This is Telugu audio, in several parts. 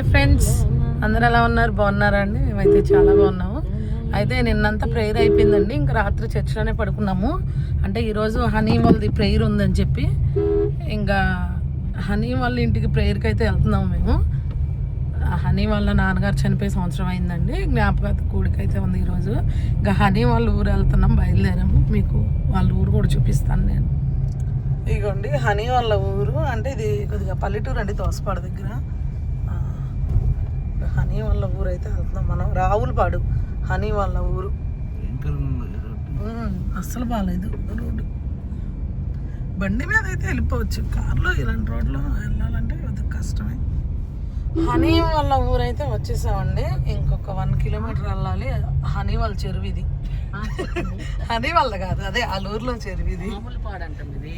Hi friends. అందరు ఎలా ఉన్నారు? బాగున్నారా అండి మేమైతే చాలా బాగున్నాము. అయితే నిన్నంతా ప్రేయర్ అయిపోయిందండి. ఇంకా రాత్రి చర్చిలోనే పడుకున్నాము. అంటే ఈరోజు హనీ వాళ్ళది ప్రేయర్ ఉందని చెప్పి ఇంకా హనీ వాళ్ళ ఇంటికి ప్రేయర్కి అయితే వెళ్తున్నాము మేము. హనీ వాళ్ళ నాన్నగారు చనిపోయే సంవత్సరం అయిందండి. జ్ఞాపక కూడికైతే ఉంది ఈరోజు. ఇంకా హనీ వాళ్ళ ఊరు వెళ్తున్నాం బయలుదేరాము. మీకు వాళ్ళ ఊరు కూడా చూపిస్తాను నేను. ఇగోండి హనీ వాళ్ళ ఊరు. అంటే ఇది కొద్దిగా పల్లెటూరు అండి తోసపాడు దగ్గర. హనీ వాళ్ళ ఊరు అయితే వెళ్తున్నాం మనం. రావులపాడు హనీ వాళ్ళ ఊరు. అస్సలు బాగాలేదు రోడ్డు. బండి మీద అయితే వెళ్ళిపోవచ్చు. కార్లో ఇలాంటి రోడ్లో వెళ్ళాలంటే కొద్దిగా కష్టమే. హనీ వాళ్ళ ఊరు అయితే వచ్చేసామండి. ఇంకొక వన్ కిలోమీటర్ వెళ్ళాలి. హనీ వాళ్ళ చెరువు ఇది. హనీ వాళ్ళ కాదు. అదే ఊర్లో చెరువు ఇది.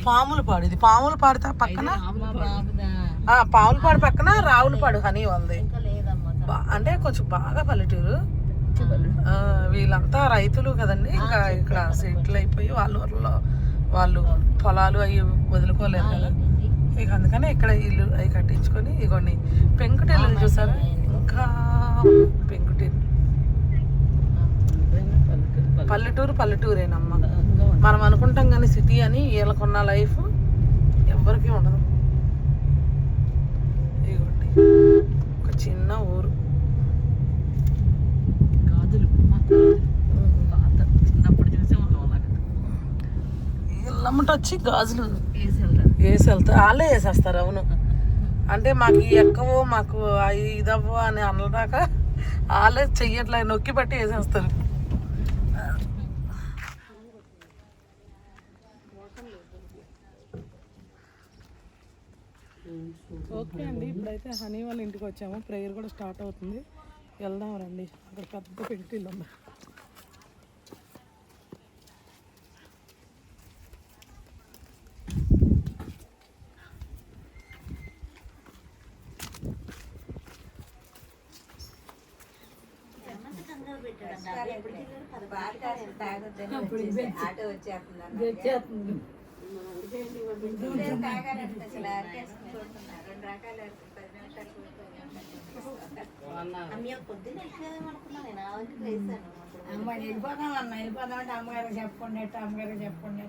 పాములపాడు ఇది. పాములపాడు పక్కన? ఆ, పాములపాడు పక్కన రావులపాడు హనీ వాళ్ళది అంటే కొంచెం బాగా పల్లెటూరు. వీళ్ళంతా రైతులు కదండి. ఇంకా ఇక్కడ సెటిల్ అయిపోయి వాళ్ళ ఊర్లో వాళ్ళు పొలాలు అవి వదులుకోలేరు కదా. ఇక అందుకని ఇక్కడ ఇల్లు అవి కట్టించుకొని ఇగోండి. పెంకుటిల్లు చూసారా? ఇంకా పెంకుటిల్లు. పల్లెటూరు పల్లెటూరేనమ్మా. మనం అనుకుంటాం కానీ సిటీ అని వీళ్ళకున్న లైఫ్ ఎవరికి ఉండదు. ఒక చిన్న ఊరు. చిన్నప్పుడు చూసేవాళ్ళం అలాగే. వీళ్ళమ్మట వచ్చి గాజులు. వేసి వెళ్తారు వాళ్ళే వేసేస్తారు అవును. అంటే మాకు ఎక్కవో మాకు ఇదవ్వో అని అనదాకా వాళ్ళే చెయ్యట్లే నొక్కి పట్టి వేసేస్తారు ఓకే అండి. ఇప్పుడైతే హనీ వాళ్ళ ఇంటికి వచ్చాము. ప్రేయర్ కూడా స్టార్ట్ అవుతుంది. వెళ్దాం రండి. అక్కడ పెద్ద పెంటిల్లు ఉంది. ఆటో వచ్చేస్తున్నారు అమ్మ వెళ్ళిపోదాం అన్న వెళ్ళిపోదాం అంటే అమ్మగారు చెప్పండి అమ్మగారు చెప్పండి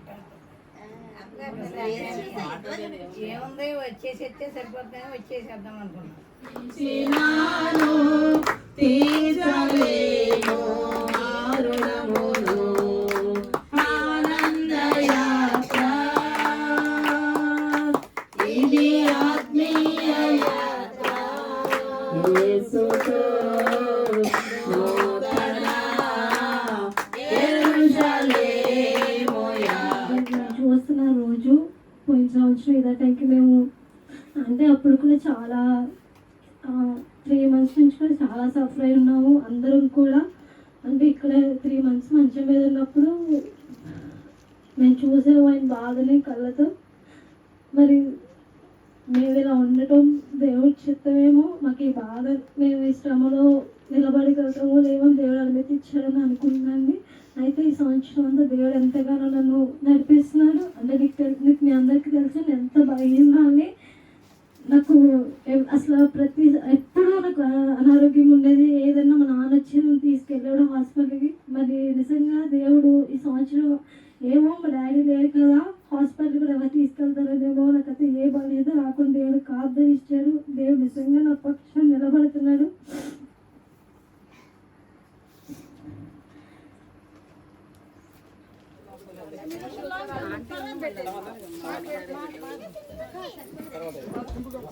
ఏముంది? వచ్చేసి వచ్చే సరిపోతుందని వచ్చేసేద్దాం అనుకున్నాం. సంవత్సరం ఇదే టైంకి మేము అంటే అప్పుడు కూడా చాలా త్రీ మంత్స్ నుంచి కూడా చాలా సఫర్ అయి ఉన్నాము. అందరం కూడా అంటే ఇక్కడ త్రీ మంత్స్ మంచం మీద ఉన్నప్పుడు మేము చూసాము ఆయన బాధని కళ్ళతో. మరి మేము ఇలా ఉండటం దేవుడి చిత్తమేమో మాకు ఈ బాధ మేము ఈ శ్రమలో నిలబడగలుగుతామో లేవని దేవుడు అనుమతి ఇచ్చాడని అనుకుంటున్నాండి అయితే ఈ సంవత్సరం అంతా దేవుడు ఎంతగానో నన్ను నడిపిస్తున్నాడు. అంటే నీకు నీకు మీ అందరికీ తెలుసు నేను ఎంత భయంగా అని నాకు అసలు ప్రతి ఎప్పుడూ నాకు అనారోగ్యం ఉండేది. ఏదైనా మా నాన్న వచ్చి తీసుకెళ్ళాడు హాస్పిటల్కి మరి నిజంగా దేవుడు ఈ సంవత్సరం ఏమో మా డాడీ లేరు కదా హాస్పిటల్ కూడా ఎవరు తీసుకెళ్తారనేమో నాకైతే ఏ బాధ రాకుండా దేవుడు కాపుదలు ఇచ్చాడు దేవుడు నిజంగా నా పక్షం నిలబడుతున్నాడు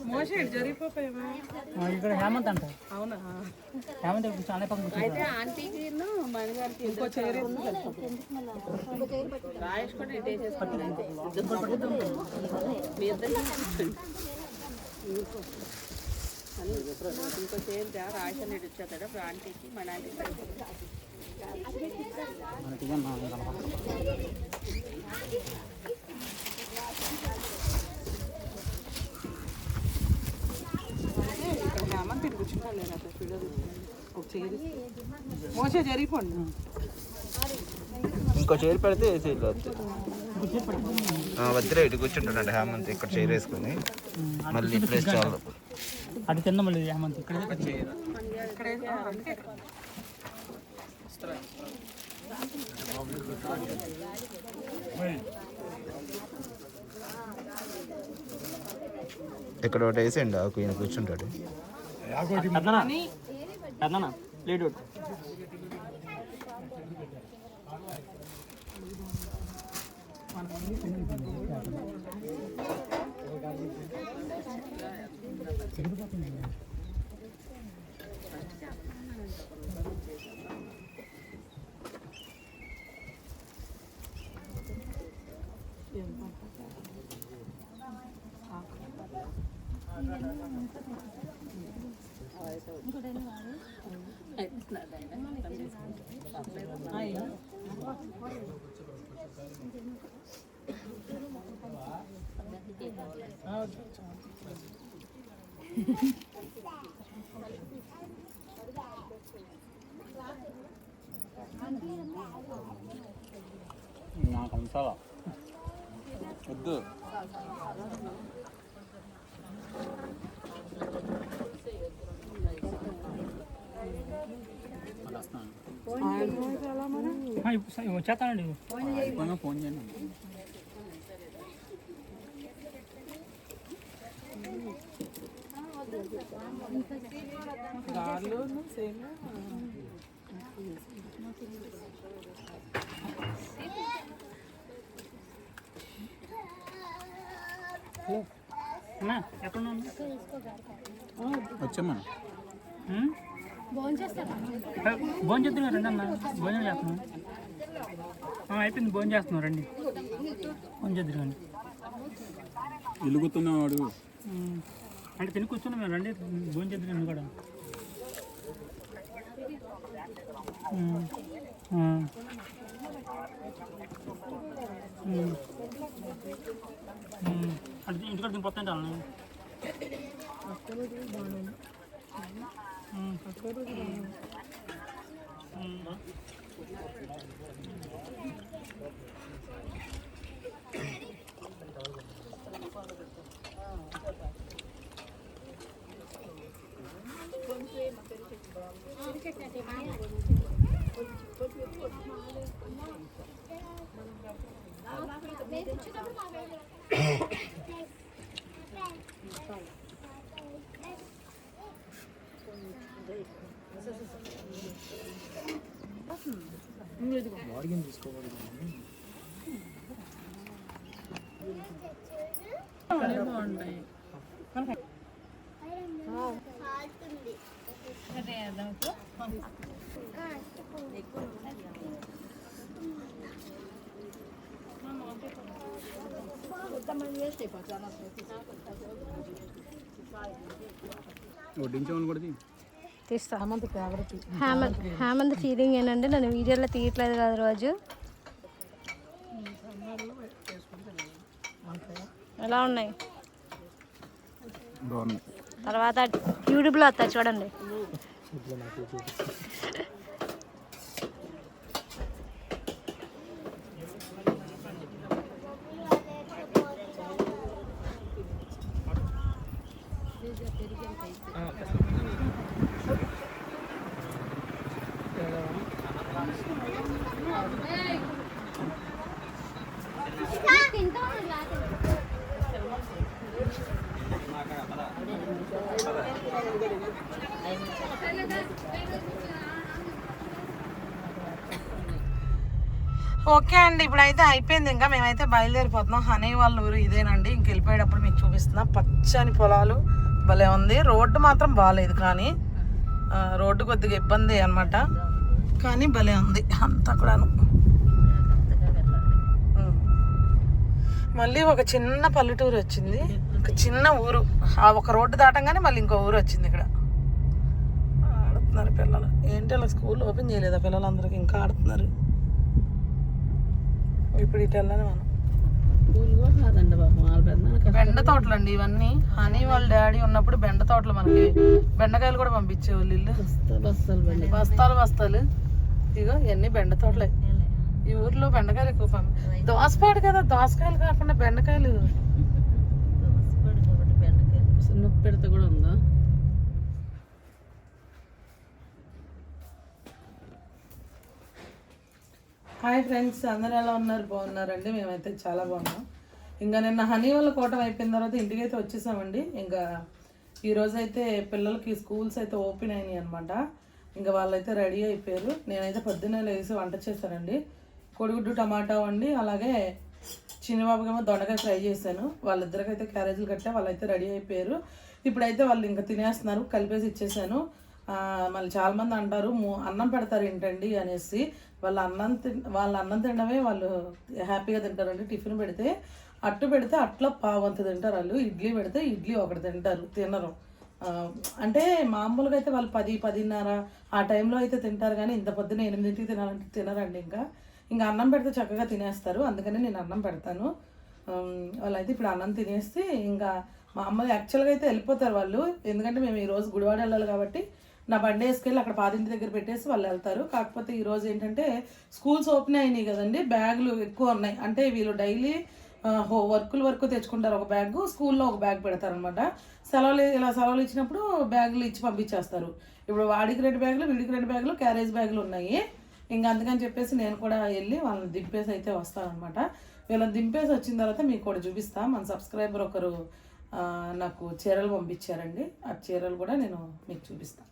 మోసే జరిగిపోయావా ఇక్కడ హేమంత్ అంట అవునా హేమంత్ ఇప్పుడు చాలా పక్కన కూర్చుంటాడు. ఇంకో చైర్ మనకి ఇదేం నా- నా పక్కన. ఇక్కడ హేమంత్ ఇటు కూర్చుంటా నేను అట్లా వీడియో ఒక చైర్ మోసే జరిగిపోండి ఇంకో చైర్ పెడితే ఏసీ వద్దు. వద్దురా ఇటు కూర్చుంటాడంట హేమంత్ ఇక్కడ చైర్ వేసుకుని. మళ్ళీ ప్లేస్ చాలు అటు తిందాం మళ్ళీ హేమంత్ ఇక్కడ ఇక్కడ ఒకటి వేసేయండి ఆకు ఈయన కూర్చుంటాడు. పెద్దనా పెద్దనా ప్లేట్ ఒకటి నాకు అంశాలా వద్దు. వచ్చేస్తానండి ఫోన్ చేయండి అన్నా ఎక్కడ ఉన్నావు వచ్చామా? భోజనం చేస్తున్నాం రండి అన్న భోజనం చేస్తున్నాం. అయిపోయింది భోజనం చేస్తున్నాం రండి. భోజనం చేద్దరు రండి వెలుగుతున్నవాడు ఉమ్, అంటే తిని కూర్చున్నాం మేము రండి. భోజనం చేద్దరు రండి కూడా ఉమ్, ఆ. ఉమ్. ఉమ్, అంటే ఇంటికాడ వాళ్ళని ఉమ్. ఉమ్. వడ్డించామని కూడా తీస్తా. హేమంత్ హేమంత్ ఫీలింగ్ ఏంటంటే నన్ను వీడియోలో తీయట్లేదు కదా రోజు. ఎలా ఉన్నాయి? తర్వాత యూట్యూబ్లో వస్తాయి చూడండి. ఓకే అండి ఇప్పుడైతే అయిపోయింది. ఇంకా మేమైతే బయలుదేరిపోతున్నాం. హనీ వాళ్ళ ఊరు ఇదేనండి. ఇంక వెళ్ళిపోయేటప్పుడు మీకు చూపిస్తున్నా. పచ్చని పొలాలు భలే ఉంది. రోడ్డు మాత్రం బాగాలేదు కానీ రోడ్డు కొద్దిగా ఇబ్బంది అన్నమాట. కానీ భలే ఉంది. అంతా కూడాను. మళ్ళీ ఒక చిన్న పల్లెటూరు వచ్చింది. ఒక చిన్న ఊరు. ఆ ఒక రోడ్డు దాటంగానే మళ్ళీ ఇంకో ఊరు వచ్చింది ఇక్కడ. ఆడుతున్నారు పిల్లలు. ఏంటి అలా స్కూల్ ఓపెన్ చేయలేదా పిల్లలందరికీ? ఇంకా ఆడుతున్నారు. ఇప్పుడు ఇటు వెళ్ళాలి మనం. బెండ తోటలు అండి ఇవన్నీ. హనీ వాళ్ళ డాడీ ఉన్నప్పుడు బెండ తోటలు మనకి బెండకాయలు కూడా పంపించేవాళ్ళు ఇల్లు. బస్తాలు బస్తాలు. ఇదిగో ఇవన్నీ బెండ తోటలే. ఈ ఊర్లో బెండకాయలు ఎక్కువ దోసపాడు కదా దోసకాయలు కాకుండా బెండకాయలు. చిన్న పెడత కూడా ఉందా? హాయ్ ఫ్రెండ్స్ అందరు ఎలా ఉన్నారు? బాగున్నారండి. మేమైతే చాలా బాగున్నాం. ఇంకా నిన్న హనీ వల్ల కోటం అయిపోయిన తర్వాత ఇంటికైతే వచ్చేసామండి. ఇంకా ఈరోజైతే పిల్లలకి స్కూల్స్ అయితే ఓపెన్ అయినాయి అనమాట ఇంకా వాళ్ళైతే రెడీ అయిపోయారు. నేనైతే పొద్దున్నే లేచి వంట చేశానండి. కొడుగుడ్డు టమాటా వండి అలాగే చిన్నబాబుకేమో దొండకాయ ఫ్రై చేశాను. వాళ్ళిద్దరికైతే క్యారేజీలు కట్టా వాళ్ళైతే రెడీ అయిపోయారు. ఇప్పుడైతే వాళ్ళు ఇంకా తినేస్తున్నారు కలిపేసి ఇచ్చేసాను మళ్ళీ చాలామంది అంటారు "మూ- అన్నం పెడతారు ఏంటండి? అనేసి. వాళ్ళ అన్నం తిన్ వాళ్ళ అన్నం తినడమే వాళ్ళు హ్యాపీగా తింటారండి. టిఫిన్ పెడితే అట్టు పెడితే అట్లా పావంత తింటారు వాళ్ళు. ఇడ్లీ పెడితే ఇడ్లీ ఒకటి తింటారు తినరు. అంటే మామూలుగా అయితే వాళ్ళు పది పదిన్నర ఆ టైంలో అయితే తింటారు కానీ ఇంత పొద్దున ఎనిమిదింటికి తినాలంటే తినరండి ఇంకా. ఇంకా అన్నం పెడితే చక్కగా తినేస్తారు అందుకని నేను అన్నం పెడతాను. వాళ్ళైతే ఇప్పుడు అన్నం తినేసి ఇంకా మా అమ్మ యాక్చువల్గా అయితే వెళ్ళిపోతారు వాళ్ళు ఎందుకంటే మేము ఈరోజు గుడివాడ వెళ్ళాలి కాబట్టి నా బండి వేసుకెళ్ళి అక్కడ పాదింటి దగ్గర పెట్టేసి వాళ్ళు వెళ్తారు. కాకపోతే ఈరోజు ఏంటంటే స్కూల్స్ ఓపెన్ అయినాయి కదండి బ్యాగులు ఎక్కువ ఉన్నాయి. అంటే వీళ్ళు డైలీ వర్కులు వరకు తెచ్చుకుంటారు. ఒక బ్యాగ్ స్కూల్లో ఒక బ్యాగ్ పెడతారు అనమాట సెలవులు ఇలా సెలవులు ఇచ్చినప్పుడు బ్యాగులు ఇచ్చి పంపించేస్తారు. ఇప్పుడు వాడికి రెండు బ్యాగులు వీడికి రెండు బ్యాగులు క్యారేజ్ బ్యాగులు ఉన్నాయి. ఇంకా అందుకని చెప్పేసి నేను కూడా వెళ్ళి వాళ్ళని దింపేసి అయితే వస్తానమాట వీళ్ళని దింపేసి వచ్చిన తర్వాత మీకు కూడా చూపిస్తా. మన సబ్స్క్రైబర్ ఒకరు నాకు చీరలు పంపించారండి. ఆ చీరలు కూడా నేను మీకు చూపిస్తాను